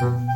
ก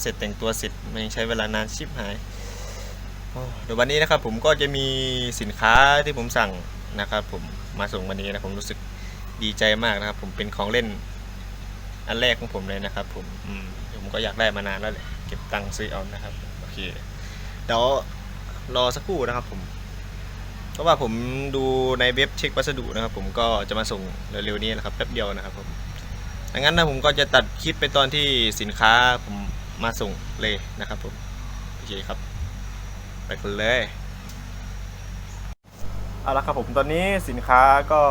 เสร็จแต่งตัวเสร็จมันยังใช้เวลานานชิบหายเดี๋ยววันนี้นะครับผมก็จะมีสินค้าที่ผมสั่งนะครับผมมาส่งวันนี้นะผมรู้สึกดีใจมากนะครับ ผมเป็นของเล่นอันแรกของผมเลยนะครับผมอืมผมก็อยากได้มานานแล้วแหละเก็บตังค์ซื้อเอานะครับโอเคเดี๋ยวรอสักครู่นะครับผมเพราะว่าผมดูในเว็บเช็ควัสดุนะครับ ผมก็จะมาส่งเร็วๆนี้นะครับแป๊บเดียวนะครับผมดังนั้นนะผมก็จะตัดคลิปไปตอนที่สินค้าผม มาส่งเลยนะครับผมโอเคครับ ไปกันเลยเอาละครับผมตอนนี้สินค้าก็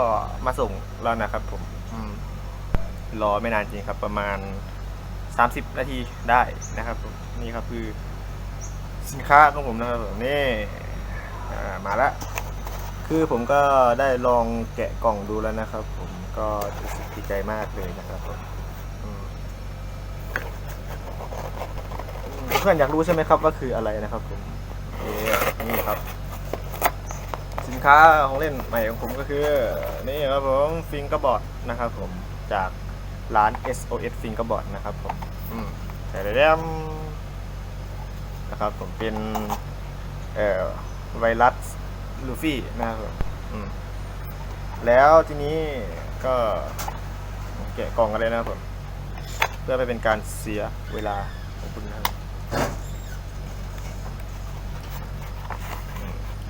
มาส่งแล้วนะครับผมรอไม่นานจริงครับ ประมาณ 30 นาทีได้นะครับผมนี่ครับคือ สินค้าของผมนะครับผมนี่มาล้วคือผมก็ได้ลองแกะกล่องดูแล้วนะครับ ผมก็รู้สึกดีใจมากเลยนะครับผมอืม เพื่อนอยากรู้ใช่ไหมครับว่าคืออะไรนะครับผมนี่ครับ สินค้าของเล่นใหม่ของผมก็คือ นี่ครับผมฟิงก r b บอร์ดนะครับผมจากร้าน SOS ฟิงก r b บอร์ดนะครับผมอืมแต่เดิมนะครับผมเป็นเอ่อไวรัสลูฟี่นะครับผมอืมแล้วทีนี้ก็แกะกล่องกันเลยนะครับผม เพื่อไม่เป็นการเสียเวลาของคุณนะครับ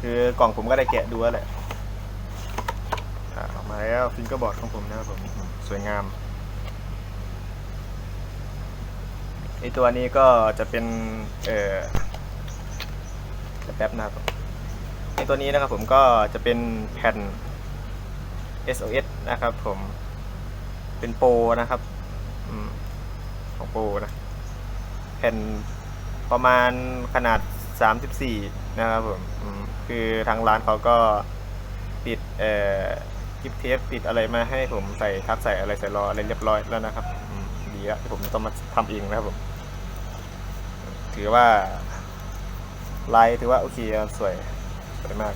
คือกล่องผมก็ได้แกะดูแล้วแหละออกมาแล้วฟิงเกอร์บอร์ดของผมนะครับผมสวยงามไอตัวนี้ก็จะเป็น เออแป๊บนะครับไอตัวนี้นะครับผมก็จะเป็นแผ่น SOS นะครับผม เป็นโปรนะครับอของโปรนะ แผ่นประมาณขนาด 34นะครับผมคือทางร้านเขาก็ติดเอ่อกิฟเทปติดอะไรมาให้ผมใส่ทับใส่อะไรใส่รออะไรเรียบร้อยแล้วนะครับดีแล้วที่ผมต้องมาทำเองนะครับผม ถือว่าลายถือว่าโอเคสวยสวยมาก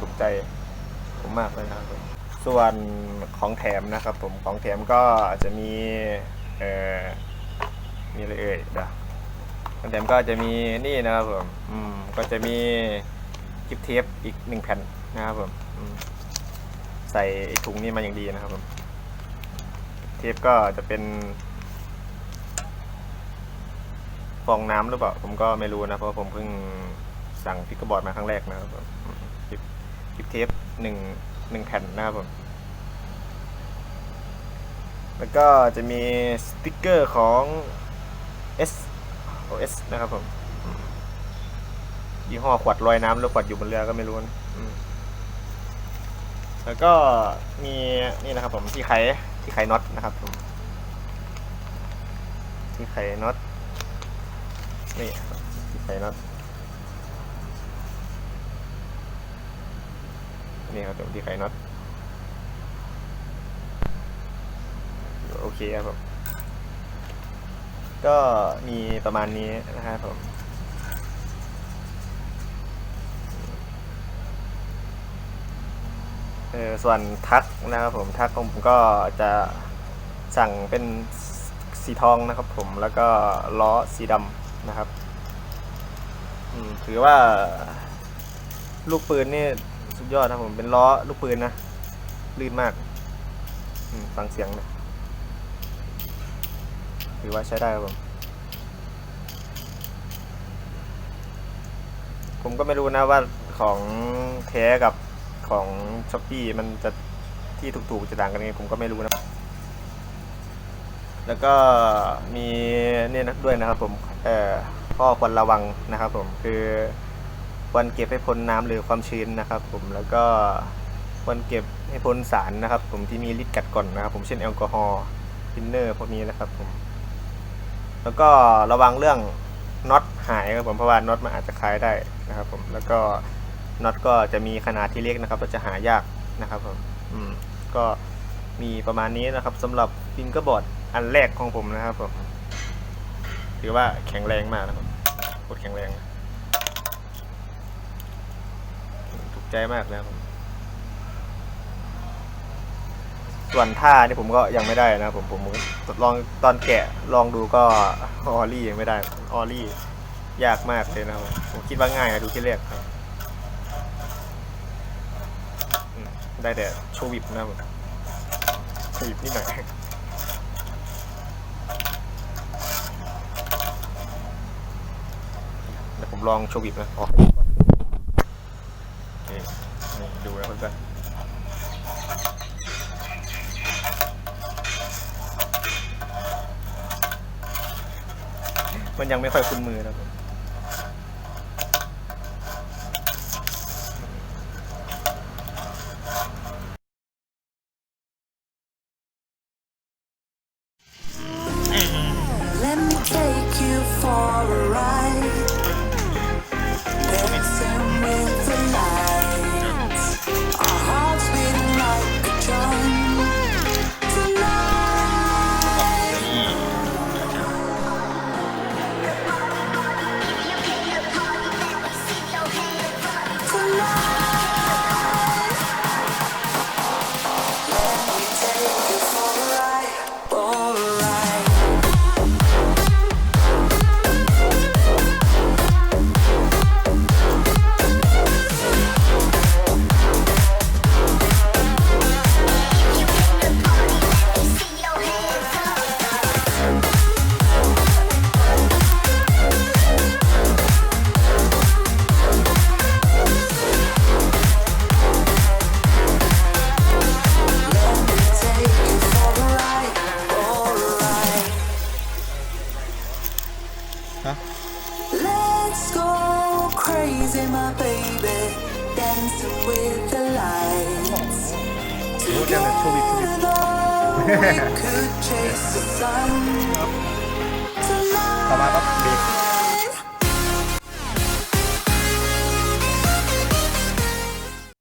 ถูกใจผมมากเลยนะครับผมส่วนของแถมนะครับผมของแถมก็จะมีเอ่อมีอะไรเอ่ยเดี๋ยว ของแถมก็จะมีนี่นะครับผมอืมก็จะมีกิฟเทปอีกหนึ่งแผ่นนะครับผมอืมใส่ไอ้ถุงนี่มาอย่างดีนะครับผมเทปก็จะเป็นฟองน้ำหรือเปล่าผมก็ไม่รู้นะเพราะผมเพิ่งสั่งพิกกบอร์ดมาครั้งแรกนะครับผมอืมกิฟกิฟเทปหนึ่งหนึ่งแผ่นนะครับผมแล้วก็จะมีสติกเกอร์ของ S OS นะครับผมยี่ห้อขวดลอยน้ำหรือขวดอยู่บนเรือก็ไม่รู้นะแล้วก็มีนี่นะครับผมที่ไขที่ไขน็อตนะครับผมที่ไขน็อตนี่ที่ไขน็อตนี่ครับผมที่ไขน็อตโอเคครับผม ก็มีประมาณนี้นะครับผมแออส่วนทักนะครับผมทักผมก็จะสั่งเป็นสีทองนะครับผมแล้วก็ล้อสีดำนะครับถือว่าลูกปืนนี่สุดยอดนะผมเป็นล้อลูกปืนนะลื่นมากฟังเสียงนะ ถือว่าใช้ได้ครับผม ผมก็ไม่รู้นะว่าของแท้กับของช้อปปี้มันจะที่ถูกๆจะต่างกันยังไงผมก็ไม่รู้นะ แล้วก็มีเนี่ยนะด้วยนะครับผมเอ่อข้อควรระวังนะครับผมคือควรเก็บให้พ้นน้ำหรือความชื้นนะครับ ผมแล้วก็ควรเก็บให้พ้นสารนะครับ ผมที่มีฤทธิ์กัดก่อนนะครับ ผมเช่นแอลกอฮอล์ทินเนอร์พวกนี้นะครับผม แล้วก็ระวังเรื่องน็อตหายครับผมเพราะว่าน็อตมันอาจจะคลายได้นะครับผมแล้วก็น็อตก็จะมีขนาดที่เล็กนะครับก็จะหายากนะครับผมอืมก็มีประมาณนี้นะครับสำหรับฟิงเกอร์บอร์ดอันแรกของผมนะครับผมถือว่าแข็งแรงมากนะครับโคตรแข็งแรง ถูกใจมากเลยครับผม ส่วนท่านี่ผมก็ยังไม่ได้นะครับผมผมลองตอนแกะลองดูก็ออลี่ยังไม่ได้ออลี่ยากมากเลยนะครับผมคิดว่าง่ายนะดูที่แรกครับ ได้แต่โชวิบนะครับผมโชวิบนิดหน่อยเดี๋ยวผมลองโชวิบนะออกโอเคนี่ดูนะเพื่อน มันยังไม่ค่อยคุ้นมือนะครับ Let me take you for a ride. รู้จังเล